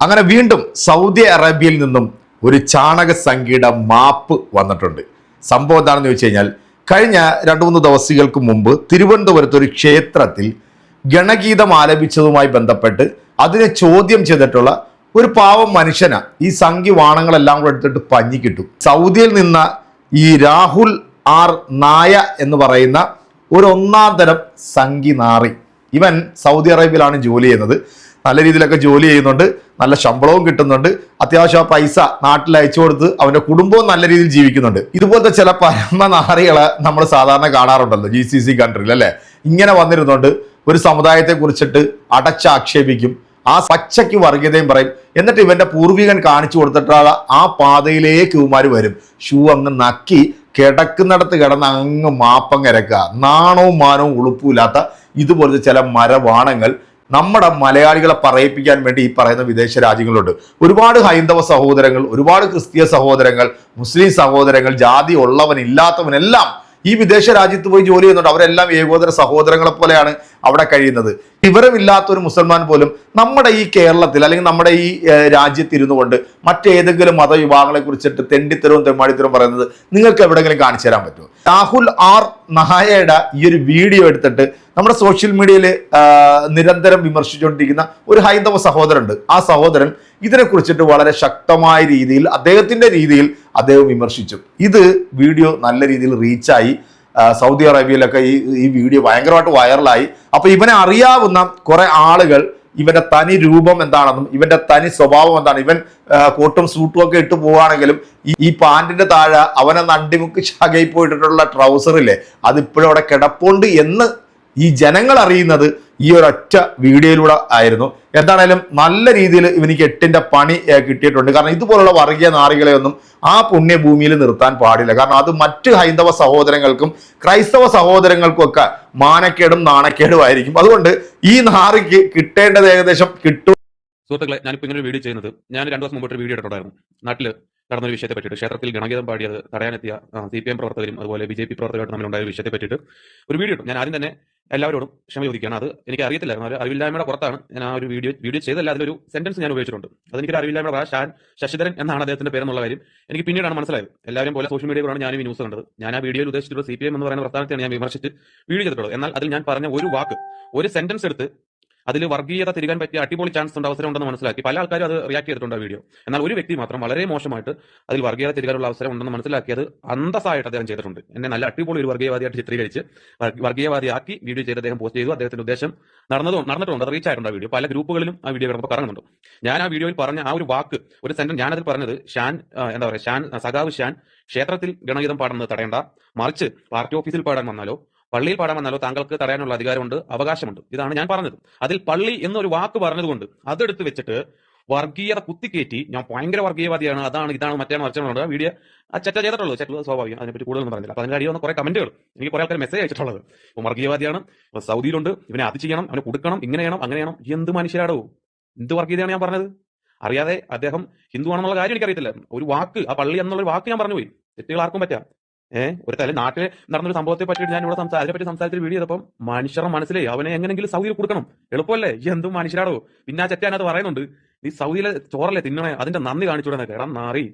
അങ്ങനെ വീണ്ടും സൗദി അറേബ്യയിൽ നിന്നും ഒരു ചാണക സംഖ്യയുടെ മാപ്പ് വന്നിട്ടുണ്ട്. സംഭവം എന്താണെന്ന് വെച്ച് കഴിഞ്ഞാൽ കഴിഞ്ഞ രണ്ടു മൂന്ന് ദിവസങ്ങൾക്ക് മുമ്പ് തിരുവനന്തപുരത്ത് ഒരു ക്ഷേത്രത്തിൽ ഗണഗീതം ആലപിച്ചതുമായി ബന്ധപ്പെട്ട് അതിനെ ചോദ്യം ചെയ്തിട്ടുള്ള ഒരു പാവം മനുഷ്യന ഈ സംഖ്യ വാണങ്ങളെല്ലാം കൂടെ എടുത്തിട്ട് പഞ്ഞി കിട്ടും. സൗദിയിൽ നിന്ന ഈ രാഹുൽ ആർ നായ എന്ന് പറയുന്ന ഒരു ഒന്നാം തരം സംഖി നാറി. ഇവൻ സൗദി അറേബ്യയിലാണ് ജോലി ചെയ്യുന്നത്. നല്ല രീതിയിലൊക്കെ ജോലി ചെയ്യുന്നുണ്ട്. നല്ല ശമ്പളവും കിട്ടുന്നുണ്ട്. അത്യാവശ്യം പൈസ നാട്ടിൽ അയച്ചു കൊടുത്ത് അവന്റെ കുടുംബവും നല്ല രീതിയിൽ ജീവിക്കുന്നുണ്ട്. ഇതുപോലത്തെ ചില പരമനാറികളെ നമ്മൾ സാധാരണ കാണാറുണ്ടല്ലോ ജി സി സി കൺട്രിയിൽ അല്ലെ? ഇങ്ങനെ വന്നിരുന്നുകൊണ്ട് ഒരു സമുദായത്തെ കുറിച്ചിട്ട് അടച്ചാക്ഷേപിക്കും. ആ പച്ചയ്ക്ക് വർഗീയതയും പറയും. എന്നിട്ട് ഇവന്റെ പൂർവികൻ കാണിച്ചു കൊടുത്തിട്ടുള്ള ആ പാതയിലേക്ക് ഇവമാർ വരും. ഷൂ അങ്ങ് നക്കി കിടക്കുന്നിടത്ത് കിടന്ന് അങ്ങ് മാപ്പങ്ങരക്കുക നാണവും മാനവും ഉളുപ്പുമില്ലാത്ത ഇതുപോലത്തെ ചില മരവാണങ്ങൾ നമ്മുടെ മലയാളികളെ പറയിപ്പിക്കാൻ വേണ്ടി ഈ പറയുന്ന വിദേശ രാജ്യങ്ങളുണ്ട്. ഒരുപാട് ഹൈന്ദവ സഹോദരങ്ങൾ ഒരുപാട് ക്രിസ്തീയ സഹോദരങ്ങൾ മുസ്ലിം സഹോദരങ്ങൾ ജാതി ഉള്ളവൻ ഇല്ലാത്തവനെല്ലാം ഈ വിദേശ രാജ്യത്ത് പോയി ജോലി ചെയ്യുന്നുണ്ട്. അവരെല്ലാം ഏകോദര സഹോദരങ്ങളെ പോലെയാണ്. അവിടെ കഴിയുന്നത്. വിവരമില്ലാത്തൊരു മുസൽമാൻ പോലും നമ്മുടെ ഈ കേരളത്തിൽ അല്ലെങ്കിൽ നമ്മുടെ ഈ രാജ്യത്തിരുന്നു കൊണ്ട് മറ്റേതെങ്കിലും മതവിഭാഗങ്ങളെ കുറിച്ചിട്ട് തെണ്ടിത്തരവും തെമ്മാടിത്തരവും പറയുന്നത് നിങ്ങൾക്ക് എവിടെയെങ്കിലും കാണിച്ചു തരാൻ പറ്റുമോ? രാഹുൽ ആർ നഹായയുടെ ഈ ഒരു വീഡിയോ എടുത്തിട്ട് നമ്മുടെ സോഷ്യൽ മീഡിയയിൽ നിരന്തരം വിമർശിച്ചുകൊണ്ടിരിക്കുന്ന ഒരു ഹൈന്ദവ സഹോദരനുണ്ട്. ആ സഹോദരൻ ഇതിനെ കുറിച്ചിട്ട് വളരെ ശക്തമായ രീതിയിൽ അദ്ദേഹത്തിന്റെ രീതിയിൽ അദ്ദേഹം വിമർശിച്ചു. ഇത് വീഡിയോ നല്ല രീതിയിൽ റീച്ചായി സൗദി അറേബ്യയിലൊക്കെ ഈ ഈ വീഡിയോ ഭയങ്കരമായിട്ട് വൈറലായി. അപ്പൊ ഇവനെ അറിയാവുന്ന കുറെ ആളുകൾ ഇവന്റെ തനി രൂപം എന്താണെന്നും ഇവന്റെ തനി സ്വഭാവം എന്താണ് ഇവൻ കോട്ടും സൂട്ടും ഒക്കെ ഇട്ട് പോവുകയാണെങ്കിലും ഈ- പാന്റിന്റെ താഴെ അവനെ നണ്ടിമുക്ക് ശകയിൽ പോയിട്ടിട്ടുള്ള ട്രൗസറില്ലേ അതിപ്പോഴും അവിടെ കിടപ്പുണ്ട് എന്ന് ഈ ജനങ്ങൾ അറിയുന്നത് ഈ ഒരൊറ്റ വീഡിയോയിലൂടെ ആയിരുന്നു. എന്താണേലും നല്ല രീതിയിൽ ഇവനിക്ക് എട്ടിന്റെ പണി കിട്ടിയിട്ടുണ്ട്. കാരണം ഇതുപോലുള്ള വർഗീയ നാറികളെ ഒന്നും ആ പുണ്യഭൂമിയിൽ നിർത്താൻ പാടില്ല. കാരണം അത് മറ്റ് ഹൈന്ദവ സഹോദരങ്ങൾക്കും ക്രൈസ്തവ സഹോദരങ്ങൾക്കും ഒക്കെ മാനക്കേടും നാണക്കേടും ആയിരിക്കും. അതുകൊണ്ട് ഈ നാറിക്ക് കിട്ടേണ്ടത് ഏകദേശം കിട്ടും. സുഹൃത്തുക്കളെ ഞാനിപ്പോൾ ഇങ്ങനെ ഒരു വീഡിയോ ചെയ്യുന്നത്. ഞാൻ രണ്ടു ദിവസം മുമ്പ് ഒരു വീഡിയോ ഇട്ടിട്ടുണ്ടായിരുന്നു നാട്ടിൽ നടന്ന ഒരു വിഷയത്തെ പറ്റിയിട്ട് ക്ഷേത്രത്തിൽ ഗണഗീതം പാടിയത് തടയാനെത്തിയ സി പി എം പ്രവർത്തകരും അതുപോലെ ബി ജെ പി പ്രവർത്തകരും തമ്മിലുണ്ടായ വിഷയത്തെ പറ്റിയിട്ട് ഒരു വീഡിയോ ഇട്ടു. ഞാൻ ആദ്യം തന്നെ എല്ലാവരോടും ക്ഷമ ചോദിക്കുകയാണ്. അത് എനിക്ക് അറിയത്തില്ലായിരുന്നു. ഒരു അറിവില്ലായ്മയുടെ പുറത്താണ് ഞാൻ ആ ഒരു വീഡിയോ വീഡിയോ ചെയ്തല്ല അതിലൊരു സെന്റൻസ് ഞാൻ ഉപയോഗിച്ചിട്ടുണ്ട്. അതെനിക്കൊരു അറിവില്ലായ്മ ഷാൻ ശശിധരൻ എന്നാണ് അദ്ദേഹത്തിന്റെ പേരെന്നുള്ള കാര്യം എനിക്ക് പിന്നീടാണ് മനസ്സിലായത്. എല്ലാവരും പോലെ സോഷ്യൽ മീഡിയയിലാണ് ഞാനും ഈ ന്യൂസ് കണ്ടത്. ഞാൻ ആ വീഡിയോയിൽ ഉദ്ദേശിച്ചിട്ടുള്ള സി പി എം എന്ന് പറയുന്ന പ്രസ്ഥാനത്തെയാണ് ഞാൻ വിമർശിച്ച് വീഡിയോ ചെയ്തിട്ടുള്ളത്. എന്നാൽ അതിൽ ഞാൻ പറഞ്ഞ ഒരു വാക്ക് ഒരു സെന്റൻസ് എടുത്ത് അതിൽ വർഗീയത തിരികാൻ പറ്റിയ അടിപൊളി ചാൻസ് ഉണ്ട് അവസരം ഉണ്ടെന്ന് മനസ്സിലാക്കി. പല ആൾക്കാരും അത് റിയാക്ട് ചെയ്തിട്ടുണ്ട് ആ വീഡിയോ എന്നാൽ ഒരു വ്യക്തി മാത്രം വളരെ മോശമായിട്ട് അതിൽ വർഗീയത തിരികാനുള്ള അവസരം ഉണ്ടെന്ന് മനസ്സിലാക്കി അത് അന്തസ്സായിട്ട് അദ്ദേഹം ചെയ്തിട്ടുണ്ട്. എന്നെ നല്ല അടിപൊളി ഒരു വർഗീയവാദിയായിട്ട് ചിത്രീകരിച്ച് വർ- വർഗീയവാദിയാക്കി വീഡിയോ ചെയ്ത് അദ്ദേഹം പോസ്റ്റ് ചെയ്തു. അദ്ദേഹത്തിന്റെ ഉദ്ദേശം നടന്നതോ നടന്നിട്ടുണ്ട്. റീച്ച് ആയിട്ടുണ്ട് ആ വീഡിയോ പല ഗ്രൂപ്പുകളിലും ആ വീഡിയോ കിടന്നപ്പോൾ കറങ്ങുന്നുണ്ട്. ഞാൻ ആ വീഡിയോയിൽ പറഞ്ഞ ആ ഒരു വാക്ക് ഒരു സെന്റൻസ് ഞാനതിൽ പറഞ്ഞത് ഷാൻ എന്താ പറയുക ഷാൻ സഖാവ് ഷാൻ ക്ഷേത്രത്തിൽ ഗണഗീതം പാടുന്നത് തടയേണ്ട. മറിച്ച് പാർട്ടി ഓഫീസിൽ പാടാൻ വന്നാലോ പള്ളിയിൽ പാടാൻ വന്നാലോ താങ്കൾക്ക് തടയാനുള്ള അധികാരമുണ്ട് അവകാശമുണ്ട്. ഇതാണ് ഞാൻ പറഞ്ഞത്. അതിൽ പള്ളി എന്നൊരു വാക്ക് പറഞ്ഞതുകൊണ്ട് അതെടുത്ത് വെച്ചിട്ട് വർഗീയത കുത്തിക്കയറ്റി ഞാൻ ഭയങ്കര വർഗീയവാദിയാണ് അതാണ് ഇതാണ് മറ്റേ മറിച്ചാണ് വീഡിയോ ആ ചർച്ച ചെയ്തിട്ടുള്ളൂ. ചർച്ച സ്വാഭാവികം അതിനെപ്പറ്റി കൂടുതലൊന്നും പറഞ്ഞില്ല. അതിന്റെ അടിയിൽ വന്ന കുറെ കമന്റുകൾ എനിക്ക് കുറെ ആൾക്കാർ മെസ്സേജ് അയച്ചിട്ടുള്ളത്. വർഗീയവാദിയാണ് സൗദിയിലുണ്ട് ഇവനെ അത് ചെയ്യണം അവനെ കൊടുക്കണം ഇങ്ങനെ ചെയ്യണം അങ്ങനെ ചെയ്യണം. എന്ത് മനുഷ്യരാടോ? എന്ത് വർഗീയതയാണ് ഞാൻ പറഞ്ഞത്? അറിയാതെ അദ്ദേഹം ഹിന്ദു ആണെന്നുള്ള കാര്യം എനിക്കറിയത്തില്ല. ഒരു വാക്ക് ആ പള്ളി എന്നുള്ള വാക്ക് ഞാൻ പറഞ്ഞുപോയി തെറ്റുകൾ ആർക്കും പറ്റാം. ഏഹ് ഒരു തല നാട്ടിൽ നടന്നൊരു സംഭവത്തെ പറ്റി ഞാൻ ഇവിടെ സംസാ പറ്റി സംസാരത്തിൽ വീഡിയോ ചെയ്തപ്പം മനുഷ്യരുടെ മനസ്സിലേ അവനെ എങ്ങനെങ്കിലും സൗദിയിൽ കൊടുക്കണം. എളുപ്പമല്ലേ? എന്തും മനുഷ്യരാടോ? പിന്നെ ആ ചെറ്റാനത് പറയുന്നുണ്ട് നീ സൗദിയിലെ ചോറല്ലേ തിന്നണേ? അതിന്റെ നന്ദി കാണിച്ചുകൂടെ എന്നൊക്കെ എടാ നാറി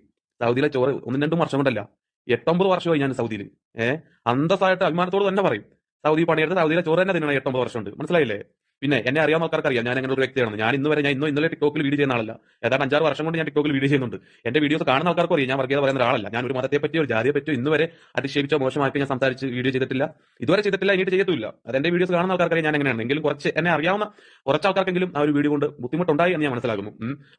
സൗദിയിലെ ചോറ് ഒന്നും രണ്ടും വർഷം കൊണ്ടല്ല എട്ടൊമ്പത് വർഷമായി ഞാൻ സൗദിയിൽ ഏഹ് അന്തസ്സായിട്ട് അഭിമാനത്തോട് തന്നെ പറയും സൗദി പണിയെടുത്ത് സൗദിയിലെ ചോറ് തന്നെ തിന്നണേ എട്ടൊമ്പത് വർഷമുണ്ട് മനസ്സിലായില്ലേ? പിന്നെ എന്നെ അറിയാവുന്ന ആൾക്കാർക്ക് അറിയാം ഞാൻ അങ്ങനെ ഒരു വ്യക്തിയാണ് ഞാൻ ഇന്ന് വരെ ഞാൻ ഇന്നും ഇന്നലെ ടിക്ടോക്കിൽ വീഡിയോ ചെയ്യുന്ന ആളല്ല. ഏതാണ്ട് അഞ്ചാറ് വർഷം കൊണ്ട് ഞാൻ ടിക്ടോക്കിൽ വീഡിയോ ചെയ്യുന്നുണ്ട്. എന്റെ വീഡിയോസ് കാണുന്ന ആൾക്കാർക്ക് അറിയാം. ഞാൻ വർഗീയത പറയുന്ന ഒരാളല്ല. ഞാൻ ഒരു മതത്തെ പറ്റിയോ ഒരു ജാതിയെ പറ്റിയോ ഇന്ന് വരെ മോശമാക്കി ഞാൻ സംസാരിച്ച് വീഡിയോ ചെയ്തിട്ടില്ല. ഇതുവരെ ചെയ്തിട്ടില്ല ഇനിയിട്ട് ചെയ്യത്തില്ല അത് എന്റെ വീഡിയോസ് കാണുന്ന ആൾക്കാർക്ക് ഞാൻ എങ്ങനെയാണ്. എങ്കിലും കുറച്ച് എന്നെ അറിയാവുന്ന കുറച്ച് ആൾക്കാർക്കെങ്കിലും ആ ഒരു വീഡിയോ കൊണ്ട് ബുദ്ധിമുട്ടുണ്ടായി എന്ന് ഞാൻ മനസ്സിലാക്കുന്നു.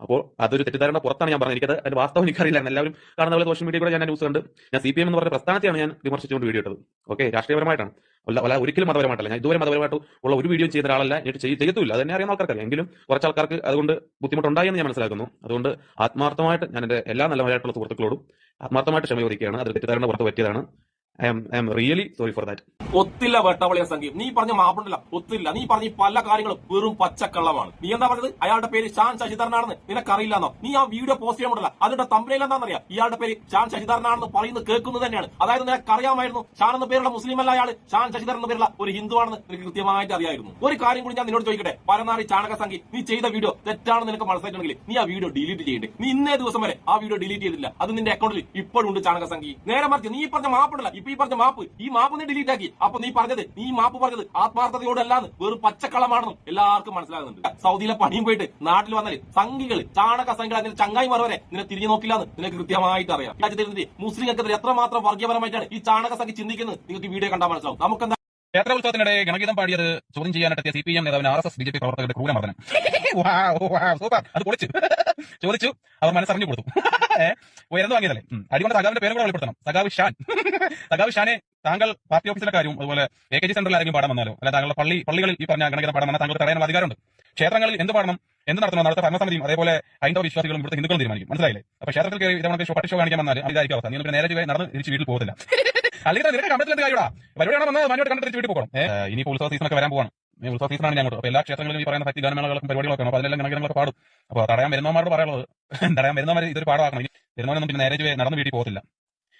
അപ്പോൾ അതൊരു തെറ്റിദ്ധാരണ പുറത്താണ് ഞാൻ പറഞ്ഞത്. എനിക്കത് അതിന്റെ വാസ്തവം എനിക്കറിയില്ല എല്ലാവരും കാണുന്ന പോലെ സോഷ്യൽ മീഡിയ കൂടെ ഞാൻ ന്യൂസ് കണ്ട് ഞാൻ സി പി എം എന്ന് പറഞ്ഞ പ്രസ്ഥാനത്തെയാണ് ഞാൻ വിമർശിച്ചുകൊണ്ട് വീഡിയോ ഇട്ടത്. ഓക്കെ രാഷ്ട്രീയപരമായിട്ടാണ്. അല്ല ഒരിക്കലും മതപരമായിട്ടല്ല. ഞാൻ ഇതുവരെ മതപരമായിട്ട് ഉള്ള ഒരു വീഡിയോ ചെയ്ത ഒരാളല്ല. ഞാൻ ചെയ്യ- ചെയ്യത്തുമില്ല. അതെന്നെ അറിയാൻ ആൾക്കാർക്കറിയാം എങ്കിലും കുറച്ച് ആൾക്കാർക്ക് അതുകൊണ്ട് ബുദ്ധിമുട്ടുണ്ടായി എന്ന് ഞാൻ മനസ്സിലാക്കുന്നു. അതുകൊണ്ട് ആത്മാർത്ഥമായിട്ട് ഞാൻ എന്റെ എല്ലാ നല്ലവരായിട്ടുള്ള സുഹൃത്തുക്കളോടും ആത്മാർത്ഥമായിട്ട് ക്ഷമ ചോദിക്കുകയാണ് അത് തെറ്റിദ്ധാരണ പുറത്ത് പറ്റിയതാണ്. I really sorry for that ഒത്തില്ല വെട്ടവളിയ സംഗീത്. നീ പറഞ്ഞ മാപ്പിണ്ടല്ല ഒത്തില്ല. നീ പറഞ്ഞ പല കാര്യങ്ങളും വെറും പച്ചക്കള്ളമാണ്. നീ എന്താ പറഞ്ഞത്? അയാളുടെ പേര് ഷാൻ ശശിധരനാണെന്ന് നിനക്കറിയില്ലെന്നോ? നീ ആ വീഡിയോ പോസ്റ്റ് ചെയ്യാൻ പറ്റില്ല അതിന്റെ തമ്പനയിൽ എന്താണെന്നറിയാ? ഇയാളുടെ പേര് ഷാൻ ശശിധരനാണെന്ന് പറയുന്നത് കേൾക്കുന്നത് തന്നെയാണ്. അതായത് നിനക്കറിയാമായിരുന്നു ഷാൻ എന്ന പേരുള്ള മുസ്ലിം അല്ല അയാൾ ഷാൻ ശശിധരൻ എന്ന പേരുള്ള ഒരു ഹിന്ദു ആണെന്ന് നിനക്ക് കൃത്യമായിട്ട് അറിയായിരുന്നു. ഒരു കാര്യം കൂടി ഞാൻ നിന്നോട് ചോദിക്കട്ടെ? പരനാറി ചാണക സംഗീ നീ ചെയ്ത വീഡിയോ തെറ്റാണെന്ന് നിനക്ക് മനസ്സിലായിട്ടുണ്ടെങ്കിൽ നീ ആ വീഡിയോ ഡിലീറ്റ് ചെയ്യണ്ടേ? നീ ഇന്നേ ദിവസം വരെ ആ വീഡിയോ ഡിലീറ്റ് ചെയ്തില്ല അത് നിന്റെ അക്കൗണ്ടിൽ ഇപ്പോഴും ഉണ്ട് ചാണക സംഗീ. നേരെ മറിച്ച് നീ പറഞ്ഞ മാപ്പുണ്ടല്ല ഇപ്പൊ ഈ പറഞ്ഞ മാപ്പ് ഈ മാപ്പ് നീ ഡിലീറ്റ് ആക്കി. അപ്പൊ നീ പറഞ്ഞത് നീ മാപ്പ് പറഞ്ഞത് ആത്മാർത്ഥതയോടല്ലാന്ന് വെറും പച്ചക്കളമാണെന്നും എല്ലാവർക്കും മനസ്സിലാകുന്നുണ്ട്. സൗദിയിലെ പണിയും പോയിട്ട് നാട്ടിൽ വന്നാൽ സംഘികൾ ചാണക സംഘികൾ അതിന്റെ ചങ്ങായിമാർ വരെ നിന്നെ തിരിഞ്ഞു നോക്കില്ലാന്ന് നിനക്ക് കൃത്യമായിട്ട് അറിയാം രാജ്യത്തെ മുസ്ലിങ്ങൾക്കെതിരെ എത്രമാത്രം വർഗീയപരമായിട്ടാണ് ഈ ചാണക സംഘി ചിന്തിക്കുന്നത്? നിങ്ങൾക്ക് വീഡിയോ കണ്ടാൽ മനസ്സിലാവും. നമുക്ക് ക്ഷേത്രോത്സവത്തിനിടെ ഗണഗീതം പാടിയത് ചോദ്യം ചെയ്യാനെത്തിയ സി പി എം നേതാവിന് R S S B J P പ്രവർത്തകരുടെ ക്രൂരമർദ്ദനം സൂപ്പർ അത് പൊളിച്ചു. ചോദിച്ചു അവർ മനസ്സറിഞ്ഞു കൊടുത്തു. ഉയർന്നു വാങ്ങിയതല്ലേ. അടികൊണ്ട് സഖാവിന്റെ പേരും കൂടെ വെളിപ്പെടുത്തണം. സഖാവ് ഷാൻ. സഖാവ് ഷാനെ താങ്കൾ പാർട്ടി ഓഫീസിലെ കാര്യവും അതുപോലെ എ കെ ജി സെന്ററിൽ ആരെങ്കിലും പാടാൻ വന്നാലോ? അല്ല താങ്കളുടെ പള്ളി പള്ളികളിൽ ഈ പറഞ്ഞ ഗണഗീതം പാടാൻ വന്നാൽ താങ്കൾക്ക് തടയാനുള്ള അധികാരമുണ്ട്. ക്ഷേത്രങ്ങളിൽ എന്ത് പാടണം? എന്ത് നടത്തണം? നടത്ത ഭരണസമിതിയും അതേപോലെ ഹൈന്ദവ വിശ്വാസികളും ഇവിടുത്തെ ഹിന്ദുക്കളും തീരുമാനിക്കും. മനസ്സിലായില്ലേ? അപ്പൊ ക്ഷേത്രത്തിൽ കയറി ഷോ പട്ടി ഷോ കാണിക്കാൻ വന്നാൽ അതായിരിക്കും അവസ്ഥ. നീ നേരെ നടന്ന് തിരിച്ച് വീട്ടിൽ പോകത്തില്ല. അല്ലെങ്കിൽ നിനക്ക് കമ്പത്തിൽ എന്ത് കാര്യടാ പരിപാടിയാണ് വന്നത് കണ്ടിട്ട് വീട്ടിൽ പോകണം. ഇനി ഉത്സവ സീസണൊക്കെ വരാൻ പോകണം ഈ ഉത്സവ സീസണാണ് ഞങ്ങൾ അപ്പോൾ എല്ലാ ക്ഷേത്രങ്ങളിലും ഈ പറയുന്ന ഭക്തി ഗാനമേളകൾക്കും പരിപാടികളൊക്കെ അപ്പൊ അതിലെല്ലാം ഗണങ്ങളൊക്കെ പാടും. അപ്പൊ തടയാൻ വരുന്നവന്മാരോട് പറയാനുള്ളത് തടയാൻ വരുന്നവരെ ഇതൊരു പാടാക്കണം വരുന്നവരൊന്നും പിന്നെ നേരെ നടന്ന് വീട്ടിൽ പോകത്തില്ല.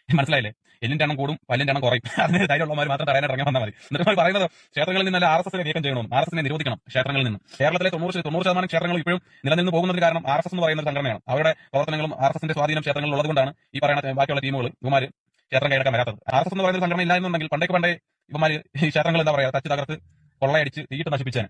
മനസ്സിലായില്ലേ? എല്ലിന്റെ എണ്ണം കൂടും പല്ലിന്റെ എണ്ണം കുറയും. അതിന് ധൈര്യമുള്ളവർ മാത്രം തടയാൻ ഇറങ്ങി വന്നാൽ മതി. എന്നിട്ട് പറയുന്നത് ക്ഷേത്രങ്ങളിൽ നിന്നല്ല ആർ എസ് എസിനെ നീക്കം ചെയ്യണം ആർ എസ് നിരോധിക്കണം ക്ഷേത്രങ്ങളിൽ നിന്ന്. കേരളത്തിലെ തൊണ്ണൂറ് തൊണ്ണൂറ് ശതമാനം ക്ഷേത്രങ്ങൾ ഇപ്പോഴും നിലനിന്ന് പോകുന്നതിന് കാരണം ആർ എസ് എസ് എന്ന് പറയുന്ന സംഘടനയാണ്. അവരുടെ പ്രവർത്തനങ്ങളും ആർ എസ് എസിന്റെ സ്വാധീനം ക്ഷേത്രങ്ങളിൽ ഉള്ളതുകൊണ്ടാണ് ഈ പറയുന്ന ബാക്കിയുള്ള ടീമുകൾ ഇവമാര് ക്ഷേത്രം കൈയടക്കാൻ വരാത്തത്. ആർ എസ് എസ് എന്ന് പറയുന്ന ഒരു സംഘടന ഇല്ലായിരുന്നുണ്ടെങ്കിൽ പണ്ടേക്ക് പണ്ടേ ഇവമാര് ഈ ക്ഷേത്രങ്ങൾ എന്താ പറയാ തച്ച് തകർത്ത് കൊള്ളയടിച്ച് തീയിട്ട് നശിപ്പിച്ചേനെ.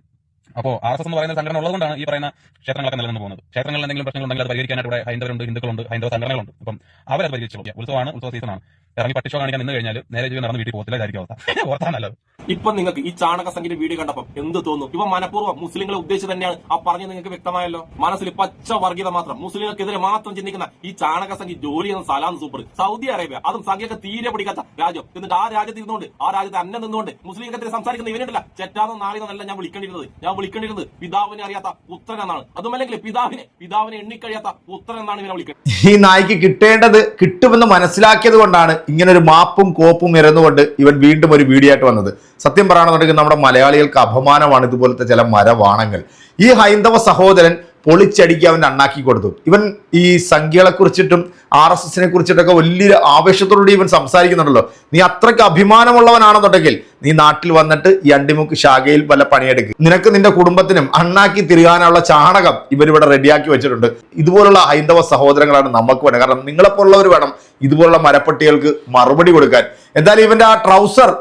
അപ്പോ ആർ എസ് എന്ന് പറയുന്ന സംഘടന ഉള്ളതുകൊണ്ടാണ് ഈ പറയുന്ന ക്ഷേത്രങ്ങളൊക്കെ നിലനിന്ന് പോകുന്നത്. ക്ഷേത്രങ്ങളിൽ എന്തെങ്കിലും പ്രശ്നങ്ങളുണ്ടെങ്കിൽ അത് പരിഹരിക്കാനായിട്ട് ഇവിടെ ഹൈന്ദവരുണ്ട് ഹിന്ദുക്കളുണ്ട് ഹൈന്ദവ സംഘടനകളുണ്ട്. അപ്പം അവരത് പരിഹരിച്ചു. ഉത്സവമാണ് ഉത്സവ സീസണാണ് ഇറങ്ങി പട്ടിഷോ കാണിക്കാൻ നിന്ന് കഴിഞ്ഞാൽ നേരെ ജീവിതം നടന്ന് വീട്ടിൽ പോകത്തില്ല ഇതായിരിക്കും അവസ്ഥ. ഓർത്താ നല്ലത്. ഇപ്പൊ നിങ്ങൾക്ക് ഈ ചാണക സംഖ്യയുടെ വീഡിയോ കണ്ടപ്പോൾ എന്ത് തോന്നും? ഇപ്പൊ മനഃപൂർവം മുസ്ലിങ്ങളെ ഉദ്ദേശിച്ച് തന്നെയാണ് ആ പറഞ്ഞത് നിങ്ങൾക്ക് വ്യക്തമായല്ലോ? മനസ്സിൽ പച്ച വർഗീയത മാത്രം. മുസ്ലിങ്ങൾക്കെതിരെ മാത്രം ചിന്തിക്കുന്ന ഈ ചാണക സംഖ്യ ജോലി ചെയ്യുന്ന സ്ഥലമാണ് സൂപ്പർ. സൗദി അറേബ്യ അതും സംഖ്യയൊക്കെ തീരെ പിടിക്കാത്ത രാജ്യം. എന്നിട്ട് ആ രാജ്യത്ത് ഇരുന്നുകൊണ്ട് ആ രാജ്യത്ത് അന്നെ നിന്നുകൊണ്ട് മുസ്ലിങ്ങൾക്കെതിരെ സംസാരിക്കുന്ന ഇവനുണ്ടല്ല ചെറ്റാന്നോ നാളിന്നല്ല ഞാൻ വിളിക്കേണ്ടിരുന്നത് ഞാൻ വിളിക്കേണ്ടിരുന്നത് പിതാവിനെ അറിയാത്ത പുത്രൻ എന്നാണ്. അതുമല്ലെങ്കിൽ പിതാവിനെ പിതാവിനെ എണ്ണിക്കഴിയാത്ത പുത്രൻ എന്നാണ് ഇവനെ വിളിക്കുന്നത് ഈ നായ്ക്ക് കിട്ടേണ്ടത് കിട്ടുമെന്ന് മനസ്സിലാക്കിയത് കൊണ്ടാണ് ഇങ്ങനെ ഒരു മാപ്പും കോപ്പും ഇരന്നുകൊണ്ട് ഇവൻ വീണ്ടും ഒരു വീഡിയോ ആയിട്ട് വന്നത്. സത്യം പറയുകയാണെന്നുണ്ടെങ്കിൽ നമ്മുടെ മലയാളികൾക്ക് അപമാനമാണ് ഇതുപോലത്തെ ചില മരവാണങ്ങൾ. ഈ ഹൈന്ദവ സഹോദരൻ പൊളിച്ചടിക്ക് അവൻ അണ്ണാക്കി കൊടുത്തു. ഇവൻ ഈ സംഖ്യകളെ കുറിച്ചിട്ടും ആർ എസ് എസിനെ കുറിച്ചിട്ടൊക്കെ വലിയൊരു ആവേശത്തോടുകൂടി ഇവൻ സംസാരിക്കുന്നുണ്ടല്ലോ. നീ അത്രയ്ക്ക് അഭിമാനമുള്ളവനാണെന്നുണ്ടെങ്കിൽ നീ നാട്ടിൽ വന്നിട്ട് ഈ അണ്ടിമുക്ക് ശാഖയിൽ വല്ല പണിയെടുക്കും. നിനക്ക് നിന്റെ കുടുംബത്തിനും അണ്ണാക്കി തിരുകാനുള്ള ചാണകം ഇവരിവിടെ റെഡിയാക്കി വെച്ചിട്ടുണ്ട്. ഇതുപോലുള്ള ഹൈന്ദവ സഹോദരങ്ങളാണ് നമുക്ക് വേണം കാരണം നിങ്ങളെപ്പോലുള്ളവർ വേണം ഇതുപോലുള്ള മരപ്പട്ടികൾക്ക് മറുപടി കൊടുക്കാൻ. എന്തായാലും ഇവന്റെ ആ ട്രൗസർ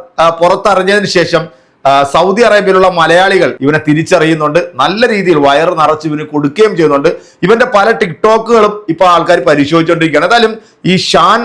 പുറത്തറിഞ്ഞതിന് ശേഷം സൗദി അറേബ്യയിലുള്ള മലയാളികൾ ഇവനെ തിരിച്ചറിയുന്നുണ്ട്. നല്ല രീതിയിൽ വയർ നിറച്ച് ഇവന് കൊടുക്കുകയും ചെയ്യുന്നുണ്ട്. ഇവന്റെ പല ടിക്ടോക്കുകളും ഇപ്പൊ ആൾക്കാർ പരിശോധിച്ചുകൊണ്ടിരിക്കുകയാണ് എന്തായാലും ഈ ഷാൻ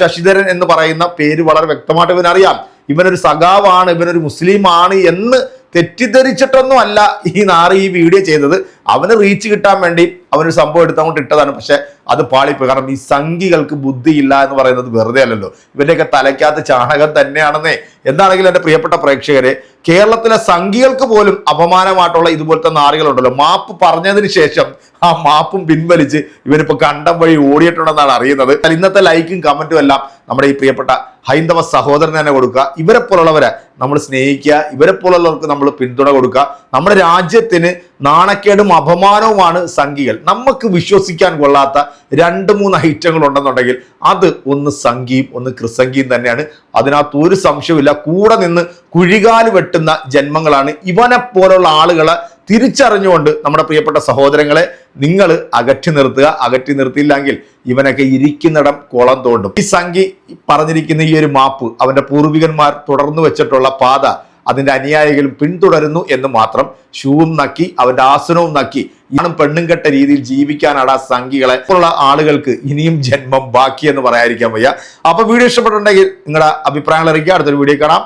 ശശിധരൻ എന്ന് പറയുന്ന പേര് വളരെ വ്യക്തമായിട്ട് ഇവനറിയാം. ഇവനൊരു സഖാവാണ് ഇവനൊരു മുസ്ലിം ആണ് എന്ന് തെറ്റിദ്ധരിച്ചിട്ടൊന്നും അല്ല ഈ നാറ് ഈ വീഡിയോ ചെയ്തത്. അവന് റീച്ച് കിട്ടാൻ വേണ്ടി അവനൊരു സംഭവം എടുത്ത് അങ്ങോട്ട് ഇട്ടതാണ്. പക്ഷെ അത് പാളിപ്പോയി. കാരണം ഈ സംഘികൾക്ക് ബുദ്ധിയില്ല എന്ന് പറയുന്നത് വെറുതെ അല്ലല്ലോ. ഇവന്റെയൊക്കെ തലയ്ക്കാത്ത ചാണകം തന്നെയാണെന്നേ. എന്താണെങ്കിലും എന്റെ പ്രിയപ്പെട്ട പ്രേക്ഷകരെ കേരളത്തിലെ സംഘികൾക്ക് പോലും അപമാനമായിട്ടുള്ള ഇതുപോലത്തെ നാറികളുണ്ടല്ലോ. മാപ്പ് പറഞ്ഞതിന് ശേഷം ആ മാപ്പും പിൻവലിച്ച് ഇവനിപ്പോൾ കണ്ടം വഴി ഓടിയിട്ടുണ്ടെന്നാണ് അറിയുന്നത്. ഇന്നത്തെ ലൈക്കും കമന്റും എല്ലാം നമ്മുടെ ഈ പ്രിയപ്പെട്ട ഹൈന്ദവ സഹോദരൻ തന്നെ കൊടുക്കുക. ഇവരെ പോലുള്ളവരെ നമ്മൾ സ്നേഹിക്കുക. ഇവരെ പോലുള്ളവർക്ക് നമ്മൾ പിന്തുണ കൊടുക്കുക. നമ്മുടെ രാജ്യത്തിന് നാണക്കേടും അപമാനവുമാണ് സംഘികൾ. നമുക്ക് വിശ്വസിക്കാൻ കൊള്ളാത്ത രണ്ട് മൂന്ന് ഐറ്റങ്ങൾ ഉണ്ടെന്നുണ്ടെങ്കിൽ അത് ഒന്ന് സംഘിയും ഒന്ന് ക്രിസംഗിയും തന്നെയാണ്. അതിനകത്ത് ഒരു സംശയമില്ല കൂടെ നിന്ന് കുഴികാൽ വെട്ടുന്ന ജന്മങ്ങളാണ്. ഇവനെ പോലുള്ള ആളുകളെ തിരിച്ചറിഞ്ഞുകൊണ്ട് നമ്മുടെ പ്രിയപ്പെട്ട സഹോദരങ്ങളെ നിങ്ങൾ അകറ്റി നിർത്തുക. അകറ്റി നിർത്തിയില്ലെങ്കിൽ ഇവനൊക്കെ ഇരിക്കുന്നിടം കുളം തോണ്ടും. ഈ സംഖ്യ പറഞ്ഞിരിക്കുന്ന ഈ ഒരു മാപ്പ് അവന്റെ പൂർവികന്മാർ തുടർന്നു വെച്ചിട്ടുള്ള പാത അതിന്റെ അനുയായികളും പിന്തുടരുന്നു എന്ന് മാത്രം ഷൂവും നക്കി അവന്റെ ആസനവും നക്കി ഇന്നും പെണ്ണും കെട്ട രീതിയിൽ ജീവിക്കാനാണ് ആ സംഖ്യകളെ ഉള്ള ആളുകൾക്ക് ഇനിയും ജന്മം ബാക്കി എന്ന് പറയാതിരിക്കാൻ വയ്യ. അപ്പൊ വീഡിയോ ഇഷ്ടപ്പെട്ടുണ്ടെങ്കിൽ നിങ്ങളുടെ അഭിപ്രായങ്ങൾ അറിയിക്കുക. അടുത്തൊരു വീഡിയോ കാണാം.